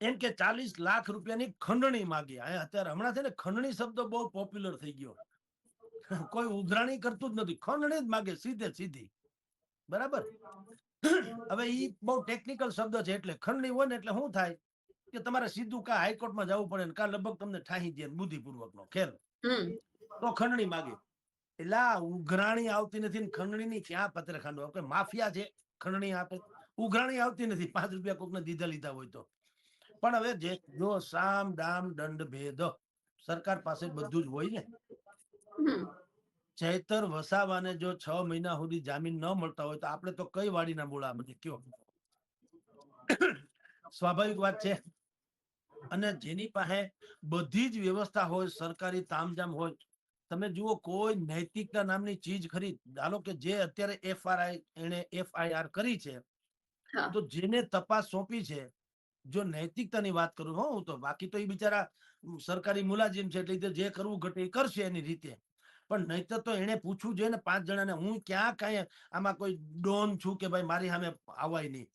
એમ કે ચાલીસ લાખ રૂપિયાની ખંડણી માગી. અત્યારે હમણાં છે ને ખંડણી શબ્દ બહુ પોપ્યુલર થઈ ગયો. કોઈ ઉધરાણી કરતું જ નથી. ખંડણી જ માગે સીધે સીધી. બરાબર? હવે ઈ બહુ ટેકનિકલ શબ્દ છે એટલે ખંડણી હોય ને એટલે શું થાય? કે તમારે સીધું કા હાઈકોર્ટમાં જવું પડે ને કા લગભગ તમને ઠાહી દે બુદ્ધિપૂર્વક નો ખેલ તો ખંડણી માગે. એટલે ઉઘરાણી આવતી નથી ને ખંડણીની ક્યાં પત્રખાનું? માફિયા છે? ખંડણી આપે. ઉઘરાણી આવતી નથી. પાંચ રૂપિયા કોકને દીધા લીધા હોય તો. પણ હવે જે જો સામ દામ દંડ ભેદ સરકાર પાસે બધું જ હોય ને. ચૈતર વસાવાને જો છ મહિના સુધી જામીન ન મળતા હોય તો આપણે તો કઈ વાડીના મૂળા મને કયો? સ્વાભાવિક વાત છે. અને જેની પાસે બધી જ વ્યવસ્થા હોય સરકારી તામજામ હોય તમે જુઓ કોઈ નૈતિકતા નામની ચીજ ખરી. ધારો કે જે અત્યારે એફઆરઆઈ એને એફઆઈઆર કરી છે તો જેને તપાસ સોંપી છે જો નૈતિકતાની વાત કરું, હો, હું તો બાકી તો એ બિચારા સરકારી મુલાજિમ છે, એટલે જે કરવું ઘટે એ કરશે એની રીતે. પણ નહીતર તો એને પૂછવું જોઈએ ને પાંચ જણાને, હું ક્યાં કાંઈ આમાં કોઈ ડોન છું કે ભાઈ મારી સામે આવાય નહીં.